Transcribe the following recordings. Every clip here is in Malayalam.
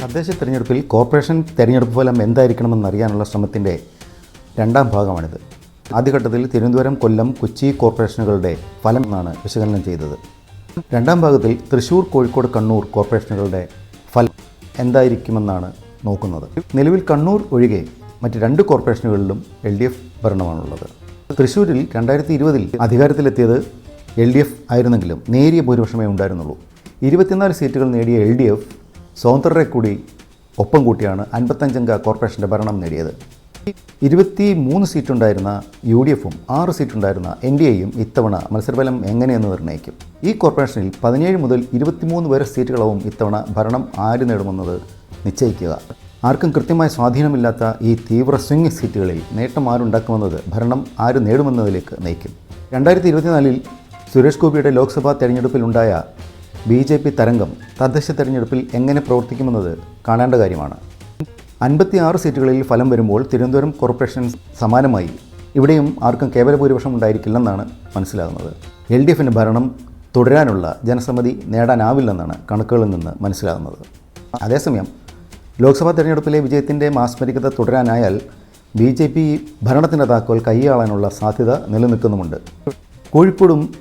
തദ്ദേശ തിരഞ്ഞെടുപ്പിൽ കോർപ്പറേഷൻ തിരഞ്ഞെടുപ്പ് ഫലം എന്തായിരിക്കണമെന്നറിയാനുള്ള ശ്രമത്തിന്റെ രണ്ടാം ഭാഗമാണിത്. ആദ്യഘട്ടത്തിൽ തിരുവനന്തപുരം കൊല്ലം കൊച്ചി കോർപ്പറേഷനുകളുടെ ഫലം എന്നാണ് വിശകലനം ചെയ്തത്. രണ്ടാം ഭാഗത്തിൽ തൃശൂർ കോഴിക്കോട് കണ്ണൂർ കോർപ്പറേഷനുകളുടെ ഫലം എന്തായിരിക്കുമെന്നാണ് നോക്കുന്നത്. നിലവിൽ കണ്ണൂർ ഒഴികെ മറ്റ് രണ്ട് കോർപ്പറേഷനുകളിലും എൽ ഡി എഫ് ഭരണമാണുള്ളത്. തൃശ്ശൂരിൽ രണ്ടായിരത്തി ഇരുപതിൽ അധികാരത്തിലെത്തിയത് എൽ ഡി എഫ് ആയിരുന്നെങ്കിലും നേരിയ ഭൂരിപക്ഷമേ ഉണ്ടായിരുന്നുള്ളൂ. ഇരുപത്തിനാല് സീറ്റുകൾ നേടിയ എൽ ഡി എഫ് സ്വതന്ത്രരെ കൂടി ഒപ്പം കൂട്ടിയാണ് അൻപത്തഞ്ചംഗ കോർപ്പറേഷന്റെ ഭരണം നേടിയത്. ഇരുപത്തി മൂന്ന് സീറ്റുണ്ടായിരുന്ന യു ഡി എഫും ആറ് സീറ്റുണ്ടായിരുന്ന എൻ ഡി എയും ഇത്തവണ മത്സരഫലം എങ്ങനെയെന്ന് നിർണയിക്കും. ഈ കോർപ്പറേഷനിൽ പതിനേഴ് മുതൽ ഇരുപത്തിമൂന്ന് വരെ സീറ്റുകളാവും ഇത്തവണ ഭരണം ആര് നേടുമെന്നത് നിശ്ചയിക്കുക. ആർക്കും കൃത്യമായ സ്വാധീനമില്ലാത്ത ഈ തീവ്ര സ്വിംഗ് സീറ്റുകളിൽ നേട്ടം ആരുണ്ടാക്കുമെന്നത് ഭരണം ആര് നേടുമെന്നതിലേക്ക് നയിക്കും. രണ്ടായിരത്തി ഇരുപത്തിനാലിൽ സുരേഷ് ഗോപിയുടെ ലോക്സഭാ തെരഞ്ഞെടുപ്പിലുണ്ടായ ബി ജെ പി തരംഗം തദ്ദേശ തെരഞ്ഞെടുപ്പിൽ എങ്ങനെ പ്രവർത്തിക്കുമെന്നത് കാണേണ്ട കാര്യമാണ്. അൻപത്തിയാറ് സീറ്റുകളിൽ ഫലം വരുമ്പോൾ തിരുവനന്തപുരം കോർപ്പറേഷൻ സമാനമായി. ഇവിടെയും ആർക്കും കേവല ഭൂരിപക്ഷം ഉണ്ടായിരിക്കില്ലെന്നാണ് മനസ്സിലാകുന്നത്. എൽ ഡി എഫിന് ഭരണം തുടരാനുള്ള ജനസമ്മതി നേടാനാവില്ലെന്നാണ് കണക്കുകളിൽ നിന്ന് മനസ്സിലാകുന്നത്. അതേസമയം ലോക്സഭാ തെരഞ്ഞെടുപ്പിലെ വിജയത്തിന്റെ മാസ്മരികത തുടരാനായാൽ ബി ജെ പി ഭരണത്തിന്റെ താക്കോൽ കൈയാളാനുള്ള സാധ്യത നിലനിൽക്കുന്നുമുണ്ട്. കോഴിക്കോടും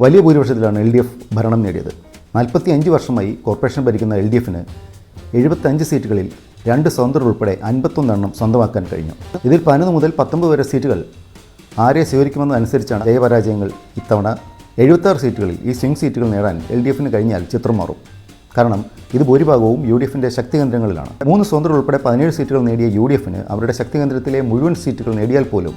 വലിയ ഭൂരിപക്ഷത്തിലാണ് എൽ ഡി എഫ് ഭരണം നേടിയത്. നാൽപ്പത്തി അഞ്ച് വർഷമായി കോർപ്പറേഷൻ ഭരിക്കുന്ന എൽ ഡി എഫിന് എഴുപത്തഞ്ച് സീറ്റുകളിൽ രണ്ട് സ്വതന്ത്രർ ഉൾപ്പെടെ അൻപത്തൊന്നെണ്ണം സ്വന്തമാക്കാൻ കഴിഞ്ഞു. ഇതിൽ പതിനൊന്ന് മുതൽ പത്തൊമ്പത് വരെ സീറ്റുകൾ ആരെ സ്വീകരിക്കുമെന്നതനുസരിച്ചാണ് ജയപരാജയങ്ങൾ ഇത്തവണ എഴുപത്താറ് സീറ്റുകളിൽ ഈ സ്വിംഗ് സീറ്റുകൾ നേടാൻ എൽ ഡി എഫിന് കഴിഞ്ഞാൽ ചിത്രം മാറും. കാരണം ഇത് ഭൂരിഭാഗവും യു ഡി എഫിന്റെ ശക്തി കേന്ദ്രങ്ങളിലാണ്. മൂന്ന് സ്വതന്ത്രർ ഉൾപ്പെടെ പതിനേഴ് സീറ്റുകൾ നേടിയ യു ഡി എഫിന് അവരുടെ ശക്തി കേന്ദ്രത്തിലെ മുഴുവൻ സീറ്റുകൾ നേടിയാൽ പോലും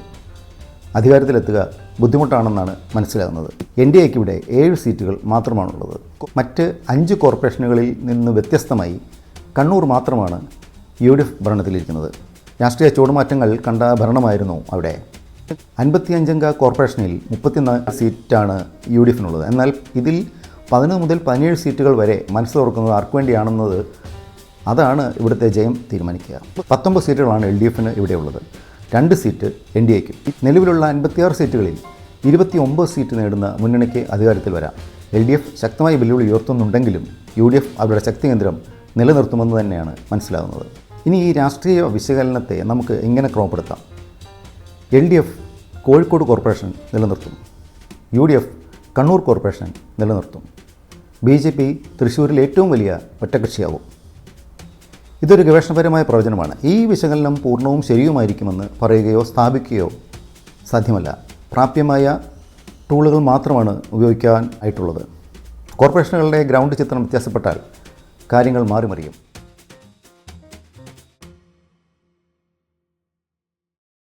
അധികാരത്തിലെത്തുക ബുദ്ധിമുട്ടാണെന്നാണ് മനസ്സിലാകുന്നത്. എൻ ഡി എക്ക് ഇവിടെ ഏഴ് സീറ്റുകൾ മാത്രമാണുള്ളത്. മറ്റ് അഞ്ച് കോർപ്പറേഷനുകളിൽ നിന്ന് വ്യത്യസ്തമായി കണ്ണൂർ മാത്രമാണ് യു ഡി എഫ് ഭരണത്തിലിരിക്കുന്നത്. രാഷ്ട്രീയ ചൂടുമാറ്റങ്ങൾ കണ്ട ഭരണമായിരുന്നു അവിടെ. അൻപത്തിയഞ്ചംഗ കോർപ്പറേഷനിൽ മുപ്പത്തിനാല് സീറ്റാണ് യു ഡി എഫിനുള്ളത്. എന്നാൽ ഇതിൽ പതിനൊന്ന് മുതൽ പതിനേഴ് സീറ്റുകൾ വരെ മനസ്സ് തുറക്കുന്നത് ആർക്കു വേണ്ടിയാണെന്നത് അതാണ് ഇവിടുത്തെ ജയം തീരുമാനിക്കുക. പത്തൊമ്പത് സീറ്റുകളാണ് എൽ ഡി എഫിന് ഇവിടെയുള്ളത്. രണ്ട് സീറ്റ് എൻ ഡി എക്കും. നിലവിലുള്ള അൻപത്തിയാറ് സീറ്റുകളിൽ ഇരുപത്തി ഒമ്പത് സീറ്റ് നേടുന്ന മുന്നണിക്ക് അധികാരത്തിൽ വരാം. എൽ ഡി എഫ് ശക്തമായ വെല്ലുവിളി ഉയർത്തുന്നുണ്ടെങ്കിലും യു ഡി എഫ് അവരുടെ ശക്തി കേന്ദ്രം നിലനിർത്തുമെന്ന് തന്നെയാണ് മനസ്സിലാകുന്നത്. ഇനി ഈ രാഷ്ട്രീയ വിശകലനത്തെ നമുക്ക് എങ്ങനെ ക്രമപ്പെടുത്താം? L D F Kozhikode corporation നിലനിർത്തും. U D F Kannur corporation നിലനിർത്തും. ബി ജെ പി തൃശ്ശൂരിൽ ഏറ്റവും വലിയ ഒറ്റകക്ഷിയാവും ഇതൊരു ഗവേഷണപരമായ പ്രവചനമാണ്. ഈ വിശകലനം പൂർണവും ശരിയുമായിരിക്കുമെന്ന് പറയുകയോ സ്ഥാപിക്കുകയോ സാധ്യമല്ല. പ്രാപ്യമായ ടൂളുകൾ മാത്രമാണ് ഉപയോഗിക്കാൻ ആയിട്ടുള്ളത്. കോർപ്പറേഷനുകളുടെ ഗ്രൗണ്ട് ചിത്രം വ്യത്യാസപ്പെട്ടാൽ കാര്യങ്ങൾ മാറി മറിയും